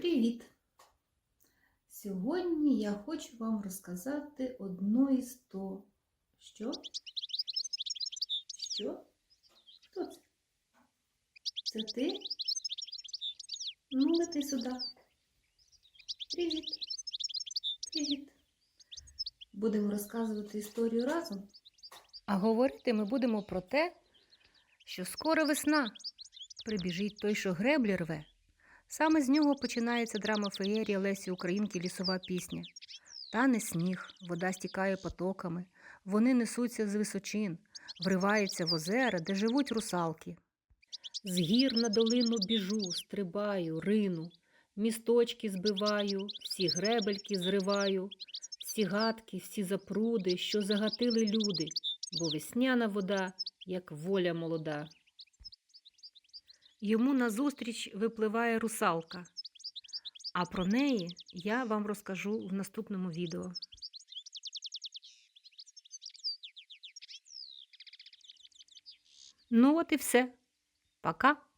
Привіт! Сьогодні я хочу вам розказати одну історію. Що? Що? Хто це? Це ти? Ну, лети сюди. Привіт. Привіт. Будемо розказувати історію разом. А говорити ми будемо про те, що скоро весна. Прибіжить той, що греблі рве. Саме з нього починається драма феєрія Лесі Українки лісова пісня. Тане сніг, вода стікає потоками, вони несуться з височин, вриваються в озера, де живуть русалки. З гір на долину біжу, стрибаю, рину, місточки збиваю, всі гребельки зриваю, всі гадки, всі запруди, що загатили люди, бо весняна вода, як воля молода. Йому назустріч випливає русалка. А про неї я вам розкажу в наступному відео. Ну от і все. Пока.